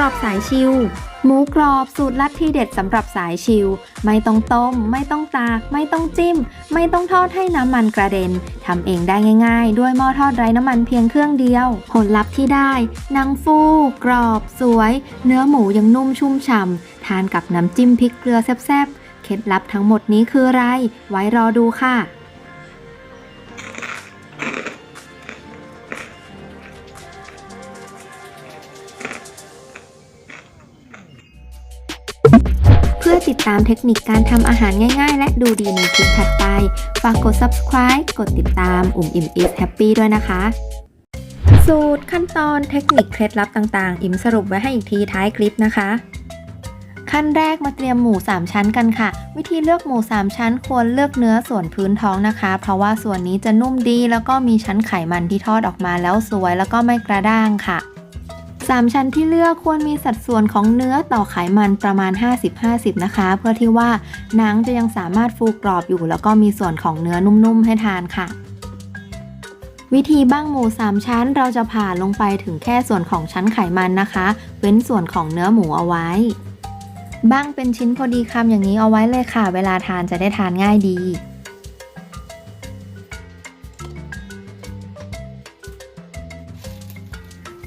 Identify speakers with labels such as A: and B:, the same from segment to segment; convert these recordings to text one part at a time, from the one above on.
A: รอบสายชิว หมูกรอบสูตรลัดที่เด็ดสำหรับสายชิว ไม่ต้องต้ม ไม่ต้องตาก ไม่ต้องจิ้ม ไม่ต้องทอดให้น้ำมันกระเด็นทำเองได้ง่าย ๆ ด้วยหม้อทอดไร้น้ำมันเพียงเครื่องเดียว ผลลัพธ์ที่ได้หนังฟู กรอบ สวย เนื้อหมูยังนุ่มชุ่มฉ่ำทานกับน้ำจิ้มพริกเกลือแซ่บๆเคล็ดลับทั้งหมดนี้คืออะไร ไว้รอดูค่ะ ตามเทคนิคการทำอาหารง่ายๆ และดูดีในคลิปถัดไป ฝากกด subscribe กดติดตามอุ่มอิ่ม is happy ด้วยนะคะ สูตรขั้นตอนเทคนิคเคล็ดลับต่างๆ อิ่มสรุปไว้ให้อีกทีท้ายคลิปนะคะขั้นแรกมาเตรียมหมู 3 ชั้นกันค่ะ วิธีเลือกหมู 3 ชั้นควรเลือกเนื้อส่วนพื้นท้องนะคะ เพราะว่าส่วนนี้จะนุ่มดีแล้วก็มีชั้นไขมันที่ทอดออกมาแล้วสวยแล้วก็ไม่กระด้างค่ะ 3 ชั้นที่เลือกควรมีสัดส่วนของเนื้อต่อไขมันประมาณ 50-50 นะคะ เพื่อที่ว่าหนังจะยังสามารถฟูกรอบอยู่ แล้วก็มีส่วนของเนื้อนุ่มๆให้ทานค่ะ วิธีบ้างหมู 3 ชั้นเราจะผ่าลงไปถึงแค่ส่วนของชั้นไขมันนะคะ เว้นส่วนของเนื้อหมูเอาไว้ บ้างเป็นชิ้นพอดีคำอย่างนี้เอาไว้เลยค่ะ เวลาทานจะได้ทานง่ายดี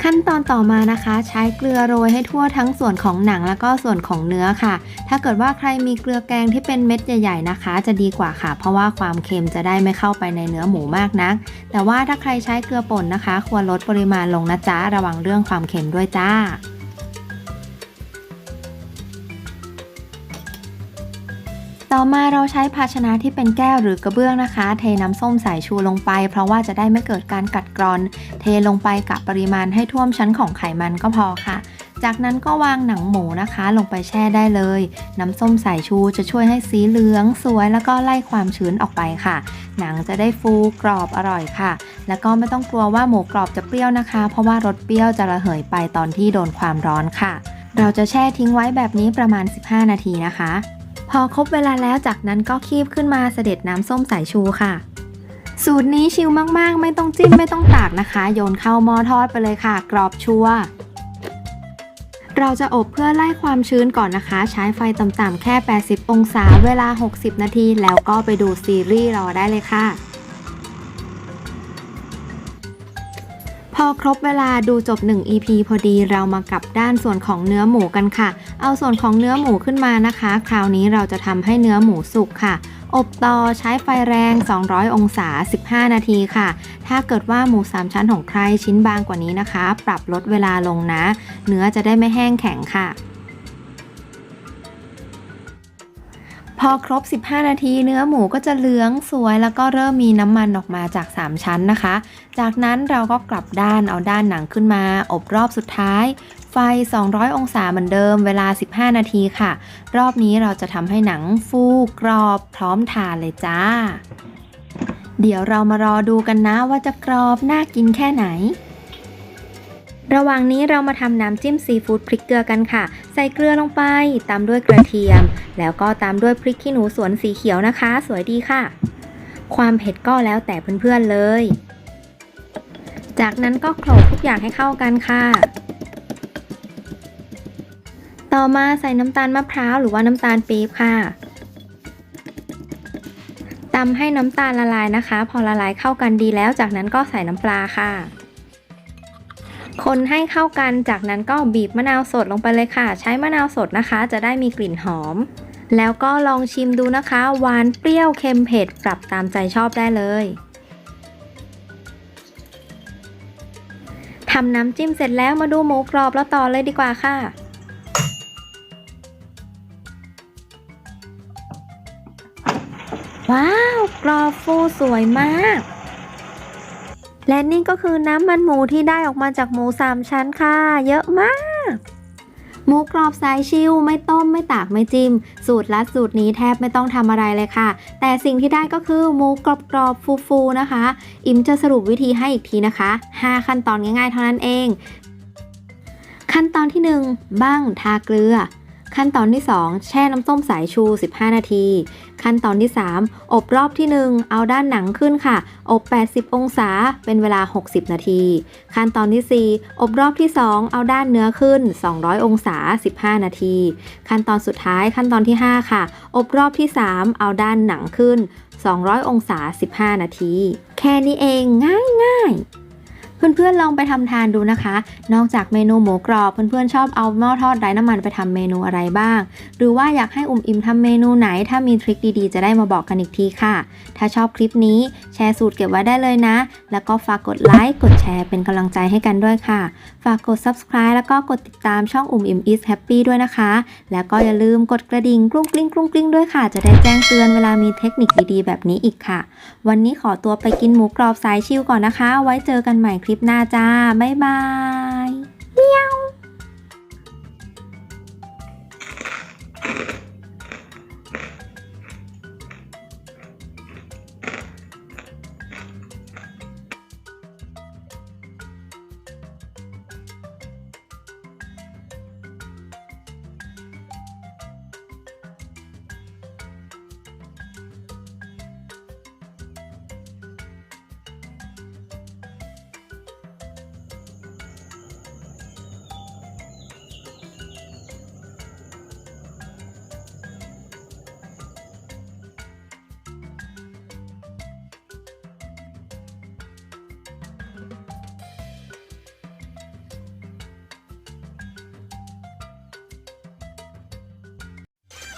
A: ขั้นตอนต่อมานะคะ ใช้เกลือโรยให้ทั่วทั้งส่วนของหนังแล้วก็ส่วนของเนื้อค่ะ ถ้าเกิดว่าใครมีเกลือแกงที่เป็นเม็ดใหญ่ๆนะคะ จะดีกว่าค่ะ เพราะว่าความเค็มจะได้ไม่เข้าไปในเนื้อหมูมากนัก แต่ว่าถ้าใครใช้เกลือป่นนะคะ ควรลดปริมาณลงนะจ๊ะระวังเรื่องความเค็มด้วยจ้า ต่อมาเราใช้ภาชนะที่เป็นแก้วหรือกระเบื้องนะคะ เทน้ำส้มสายชูลงไป เพราะว่าจะได้ไม่เกิดการกัดกร่อน เทลงไปกับปริมาณให้ท่วมชั้นของไขมันก็พอค่ะ จากนั้นก็วางหนังหมูนะคะ ลงไปแช่ได้เลย น้ำส้มสายชูจะช่วยให้สีเหลือง สวยแล้วก็ไล่ความชื้นออกไปค่ะ หนังจะได้ฟูกรอบอร่อยค่ะ แล้วก็ไม่ต้องกลัวว่าหมูกรอบจะเปรี้ยวนะคะ เพราะว่ารสเปรี้ยวจะระเหยไปตอนที่โดนความร้อนค่ะ เราจะแช่ทิ้งไว้แบบนี้ประมาณ 15 นาทีนะคะ พอครบเวลาแล้วจากนั้นก็คีบขึ้นมาเสด็จน้ำส้มสายชูค่ะ สูตรนี้ชิลมากๆ ไม่ต้องจิ้มไม่ต้องตากนะคะ โยนเข้าหม้อทอดไปเลยค่ะ กรอบชัวเราจะอบเพื่อไล่ความชื้นก่อนนะคะ ใช้ไฟต่ำๆแค่ 80 องศาเวลา 60 นาที แล้วก็ไปดูซีรีส์รอได้เลยค่ะ พอครบเวลาดูจบ 1 EP พอดีเรามากลับด้านส่วนของเนื้อหมูกันค่ะ เอาส่วนของเนื้อหมูขึ้นมานะคะ คราวนี้เราจะทำให้เนื้อหมูสุกค่ะ อบต่อใช้ไฟแรง 200 องศา 15 นาทีค่ะ ถ้าเกิดว่าหมู 3 ชั้นของใครชิ้นบางกว่านี้นะคะ ปรับลดเวลาลงนะ เนื้อจะได้ไม่แห้งแข็งค่ะ อครบ 15 นาทีเนื้อหมูก็จะเหลืองสวยแล้วก็เริ่มมีน้ำมันออกมาจาก 3 ชั้นนะคะ จากนั้นเราก็กลับด้านเอาด้านหนังขึ้นมา อบรอบสุดท้าย ไฟ 200 องศาเหมือนเดิมเวลา 15 นาทีค่ะ รอบนี้เราจะทำให้หนังฟูกรอบพร้อมทานเลยจ้า เดี๋ยวเรามารอดูกันนะว่าจะกรอบน่ากินแค่ไหนระหว่างนี้เรามาทำน้ำจิ้มซีฟู้ดพริกเกลือกันค่ะ ใส่เกลือลงไป ตามด้วยกระเทียม แล้วก็ตามด้วยพริกขี้หนูสวนสีเขียวนะคะ สวยดีค่ะ ความเผ็ดก็แล้วแต่เพื่อนๆเลย จากนั้นก็โขลกทุกอย่างให้เข้ากันค่ะ ต่อมาใส่น้ำตาลมะพร้าวหรือว่าน้ำตาลปี๊บค่ะตำให้น้ำตาลละลายนะคะ พอละลายเข้ากันดีแล้ว จากนั้นก็ใส่น้ำปลาค่ะ คนให้เข้ากัน จากนั้นก็บีบมะนาวสดลงไปเลยค่ะ ใช้มะนาวสดนะคะ จะได้มีกลิ่นหอม แล้วก็ลองชิมดูนะคะ หวานเปรี้ยวเค็มเผ็ดปรับตามใจชอบได้เลยทำน้ำจิ้มเสร็จแล้วมาดูหมูกรอบแล้วต่อเลยดีกว่าค่ะ ว้าว กรอบฟูสวยมาก และนี่ก็คือน้ำมันหมูที่ได้ออกมาจากหมูสามชั้นค่ะ เยอะมาก หมูกรอบสายชิวไม่ต้มไม่ตากไม่จิ้ม สูตรลัดสูตรนี้แทบไม่ต้องทำอะไรเลยค่ะ แต่สิ่งที่ได้ก็คือหมูกรอบๆฟูๆนะคะ อิมจะสรุปวิธีให้อีกทีนะคะ 5 ขั้นตอนง่ายๆเท่านั้นเอง ขั้นตอนที่ 1 บ้างทาเกลือ ขั้นตอนที่ 2 แช่น้ำส้มสายชู 15 นาที ขั้นตอนที่ 3 อบรอบที่ 1 เอาด้านหนังขึ้นค่ะ อบ 80 องศา เป็นเวลา 60 นาที ขั้นตอนที่ 4 อบรอบที่ 2 เอาด้านเนื้อขึ้น 200 องศา 15 นาที ขั้นตอนสุดท้ายขั้นตอนที่ 5 ค่ะ อบรอบที่ 3 เอาด้านหนังขึ้น 200 องศา 15 นาที แค่นี้เองง่ายง่าย เพื่อนๆลองไปทำทานดูนะคะ นอกจากเมนูหมูกรอบ เพื่อนๆชอบเอาหม้อทอดไร้น้ำมันไปทำเมนูอะไรบ้าง หรือว่าอยากให้อุ่มอิ่มทำเมนูไหน ถ้ามีทริคดีๆ จะได้มาบอกกันอีกทีค่ะ ถ้าชอบคลิปนี้แชร์สูตรเก็บไว้ได้เลยนะ แล้วก็ฝากกดไลค์กดแชร์เป็นกำลังใจให้กันด้วยค่ะ ฝากกด subscribe แล้วก็กดติดตามช่องอุ่มอิ่ม is happy ด้วยนะคะ แล้วก็อย่าลืมกดกระดิ่งกรุ้งกริ้งกรุ้งกริ้งด้วยค่ะ จะได้แจ้งเตือนเวลามีเทคนิคดีๆ แบบนี้อีกค่ะ วันนี้ขอตัวไปกินหมูกรอบสายชิวก่อนนะคะ ไว้เจอกันใหม่คลิปหน้าจ้า บ๊ายบาย